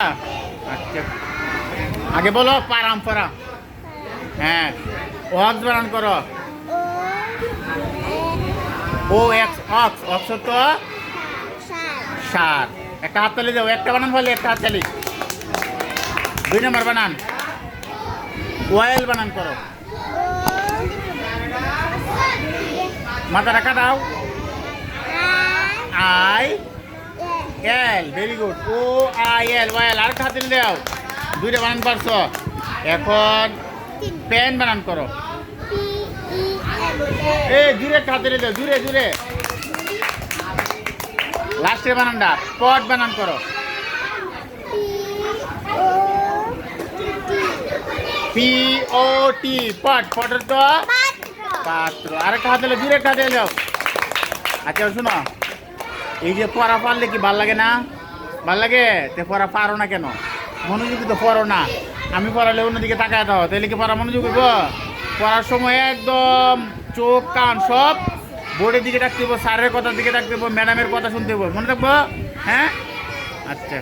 আচ্ছা। আগে বলো, পারাম্পরা। হ্যাঁ। অক্স বানান করো। ও এক্স, অক্স অক্স তো? সার একটা হাত তালি দাও, একটা বানান বলে একটা হাত তালি। দুই নম্বর বানান। ওয়েল বানান করো। মাথা রাখা দাও I L very good O I L oil আর হাতে দাও। দুইটা বানান পারছ? এখন পেন বানান করো। এ জুড়ে খাতে দাও জুড়ে জুড়ে। লাস্টের বানানটা পট বানান করো। পি ও টি পট পটের তো? পাত্র। হাতে জুড়ে একটা হাতে দাও। আচ্ছা শোনো। এই যে পড়া পারলে কি ভালো লাগে না? ভালো লাগে? তে পড়া পারো না কেন? মনোযোগী তো পড়ো না। আমি পড়ালে অন্যদিকে তাকায় দাও। তাহলে কি পড়া মনোযোগ হইব? পড়ার সময় একদম চোখ, কান সব বোর্ডের দিকে ডাকতে হইব, স্যারের কথার দিকে ডাকতে হইব, ম্যাডামের কথা শুনতে হইব। মনে থাকব হ্যাঁ? আচ্ছা।